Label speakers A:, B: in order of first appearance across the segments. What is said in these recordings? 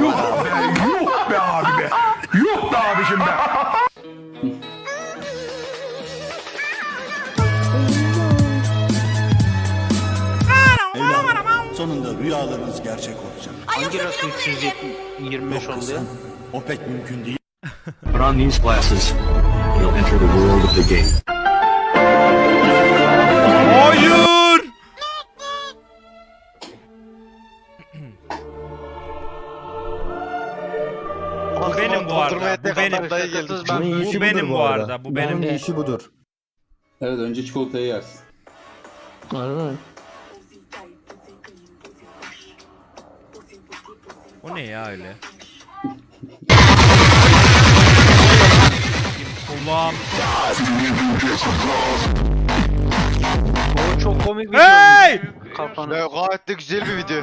A: Yuh be, yuh be abi be. Yuh be abicim be.
B: Evladım sonunda rüyalarınız gerçek olacak.
C: Hangi rakı 325 oldu ya?
B: O pek mümkün değil.
D: Put on these glasses. You'll enter the world of the game.
E: Benim bu arada. Bu benim.
C: Ben
E: Bu benim bu arada. Bu benim.
F: Bunun işi budur.
G: Evet önce çikolatayı yersin.
E: O ne ya öyle? Ulan.
C: O çok komik bir
E: Hey!
C: Kafanı.
H: Ya gayet de güzel bir video.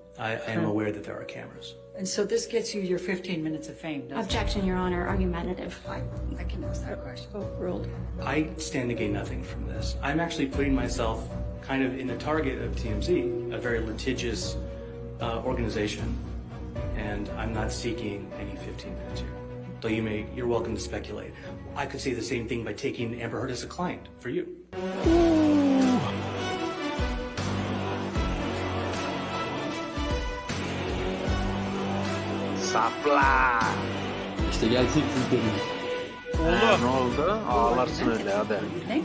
I: I am aware that there are cameras.
J: And so this gets you your 15 minutes of fame, doesn't
K: Objection, Your Honor. Argumentative.
J: I, I can ask that question.
K: Ruled.
I: I stand to gain nothing from this. I'm actually putting myself kind of in the target of TMZ, a very litigious uh, organization, and I'm not seeking any 15 minutes here. Though you may, you're welcome to speculate. I could say the same thing by taking Amber Heard as a client for you.
C: Sapla.
G: İşte gerçek siz dedim.
C: Ha, ne oldu? Ağlarsın öyle hadi.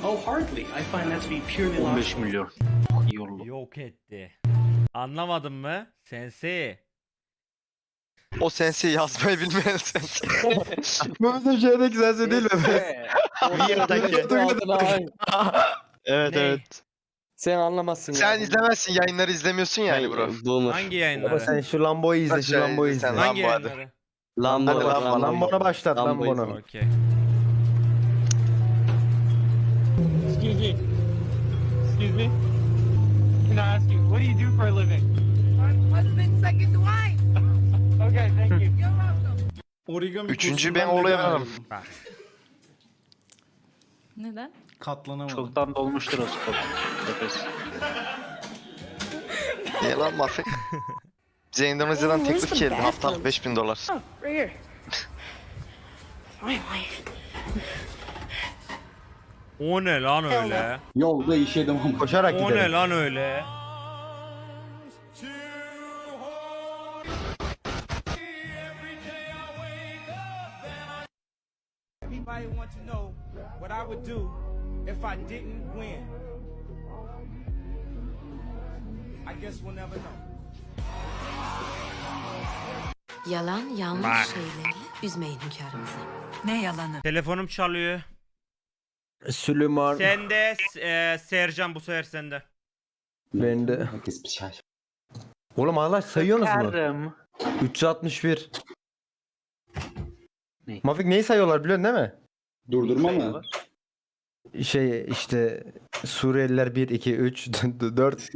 I: Oh, hardly. I find that to be purely
C: 15
I: logical.
C: milyon. Yollu.
E: Yok etti. Anlamadın mı? Sensei.
H: O sensi yazmayı bilmeyen sensi.
F: Bu bizim şeydeki sensi değil mi?
H: evet
E: Ne?
H: evet.
F: Sen anlamazsın
H: Sen izlemezsin yayınları izlemiyorsun yani bro.
F: Boomer.
E: Hangi
F: Baba
E: yayınları?
F: sen şu Lambo'yu izle, şu Lambo'yu
H: izle sen.
E: Hangi
H: Lambo hadi.
E: yayınları?
F: Lambo,
H: Hadi Lambo.
F: Lambo'na başlat,
G: Lambo'yu
F: Lambo'na.
E: Okey.
L: Excuse me. Excuse me. Can I ask you, what do you do for a living?
J: Husband, second wife.
L: Okay, thank you.
J: You're welcome.
G: Origami
H: Üçüncü ben olayamadım.
K: Neden?
G: Katlanamadım.
C: Çoktan dolmuştur o skop. Nefes.
H: Niye lan mafik? Bize Endonezya'dan teklif geldi. Haftalık 5000 dolar.
K: Oh.
E: O ne lan öyle?
G: Yolda işedim ama.
F: Koşarak
E: O ne
F: gidelim.
E: lan öyle?
L: What I would do if I didn't win? I guess we'll never know.
K: Yalan yanlış
E: Bak.
K: şeylerle üzmeyin hünkârımızı.
J: Ne yalanı?
E: Telefonum çalıyor.
F: Süleyman.
E: Sende e, Sercan bu sefer sende.
F: Ben de.
G: Herkes bir şey.
F: Oğlum hala sayıyorsunuz mu?
C: Karım.
F: 361.
C: Ne?
F: Mafik neyi sayıyorlar biliyorsun değil mi?
G: Durdurma mı?
F: Şey işte Suriyeliler 1, 2, 3, 4.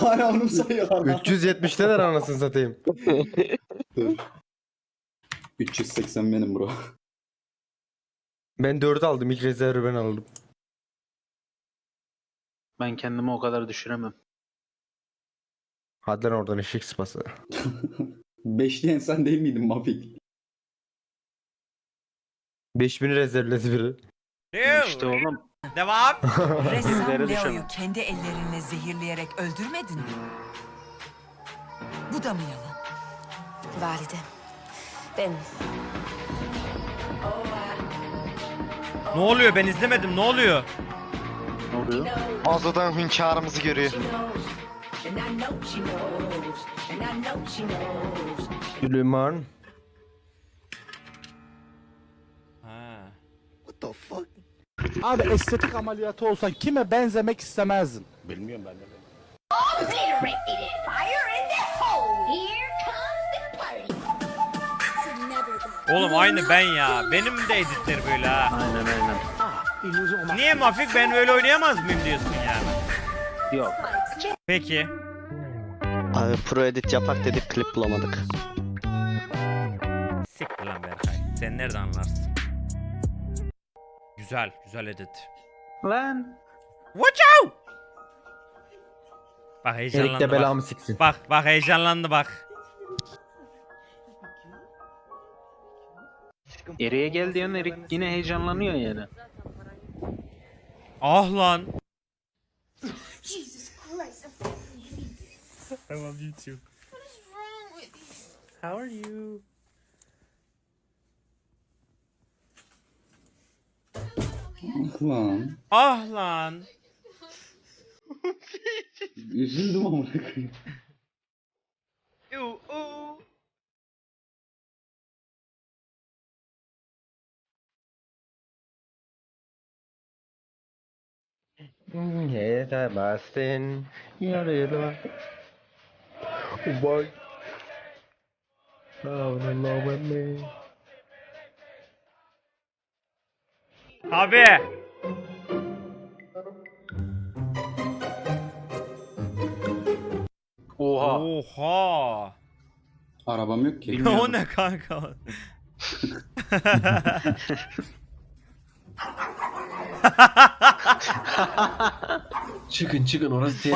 G: Hala onu sayıyorlar?
F: 370'teler anasını satayım.
G: Dur. 380 benim bro.
F: Ben 4 aldım. ilk rezervi ben aldım.
C: Ben kendimi o kadar düşüremem.
F: Hadi lan oradan eşek sıpası.
G: Beşli sen değil miydin Mafik?
F: 5000'i rezervledi biri.
C: İşte oğlum.
E: Devam.
J: Ressam
C: düşen.
J: Leo'yu kendi ellerinle zehirleyerek öldürmedin mi? Bu da mı yalan?
K: Valide. Ben
E: ne oluyor? Ben izlemedim. Ne oluyor?
C: Ne oluyor?
H: Mağazadan hünkârımızı görüyor.
F: Süleyman.
L: Abi estetik ameliyatı olsan kime benzemek istemezdin?
E: Oğlum aynı ben ya. Benim de editler böyle ha.
C: Aynen aynen.
E: Niye Mafik ben böyle oynayamaz mıyım diyorsun yani?
C: Yok.
E: Peki.
H: Abi pro edit yapak dedik klip bulamadık.
E: Siktir lan Berkay. Sen nereden anlarsın? Güzel, güzel edit.
C: Lan.
E: Watch out! Bak
F: Erik
E: heyecanlandı
F: de
E: bak.
F: belamı siksin.
E: Bak bak heyecanlandı bak.
C: Eriye gel diyorsun Erik yine heyecanlanıyor yani.
E: Ah lan.
G: Lan.
E: Ah lan.
G: Üzüldüm amına koyayım.
F: Yeter bastın. Yarıyla. Boy. Love and love and me.
E: Abi.
C: Oha.
E: Oha.
G: Arabam yok ki.
E: o ne kanka?
F: Çıkın çıkın orası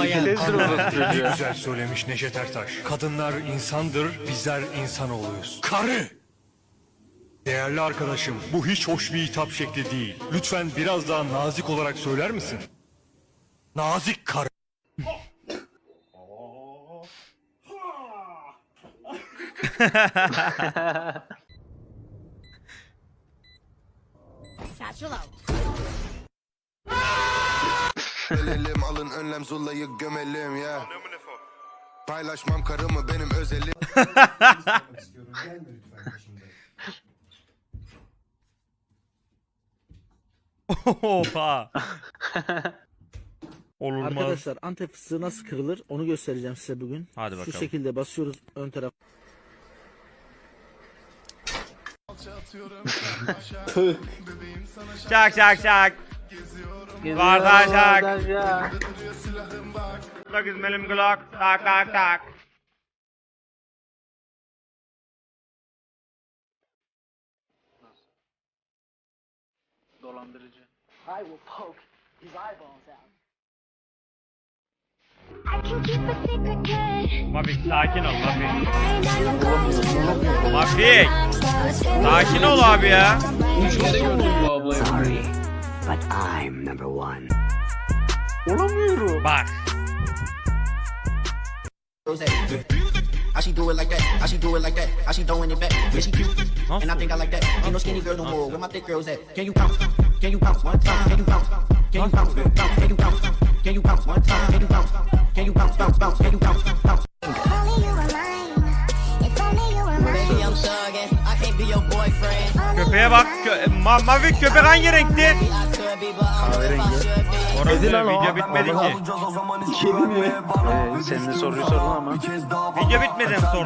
C: orası
B: Ne güzel söylemiş Neşet Ertaş. Kadınlar insandır, bizler insan oluyoruz. Karı! Değerli arkadaşım, bu hiç hoş bir hitap şekli değil. Lütfen biraz daha nazik olarak söyler misin? Nazik karı.
A: Ölelim alın önlem Zula'yı gömelim ya. Paylaşmam karımı benim özelim.
E: Oha. Olmaz.
L: Arkadaşlar Antep fıstığı nasıl kırılır onu göstereceğim size bugün.
E: Hadi
L: Şu
E: bakalım.
L: şekilde basıyoruz ön taraf.
E: Şak şak şak. Kardeş şak. Dokuz milim glock. Tak tak tak.
C: Dolandırıcı.
E: Mafik sakin ol Mafik. Mafik. Sakin ol abi ya.
J: But I'm number one.
E: Bak.
J: How she do it like that? How she do it like that? How she throwing it back? Yeah, she cute. And I think I like that. Ain't no skinny girl no more. Where my thick girls at? Can you bounce? Can you bounce one time? Can you bounce? Can you bounce? Bounce? Can you bounce? Can you bounce one time? Can you bounce? Can you bounce? Bounce? Bounce? Can you bounce? Bounce? Baby, I'm thugging. I can't be your boyfriend.
E: Köpeğe bak. Kö Ma Mafik köpek hangi renkti?
J: I could be, but I don't know if I should be.
E: Orası video bitmedi ki.
C: Ee, sen de soruyu sordun ama.
E: Video bitmeden sordum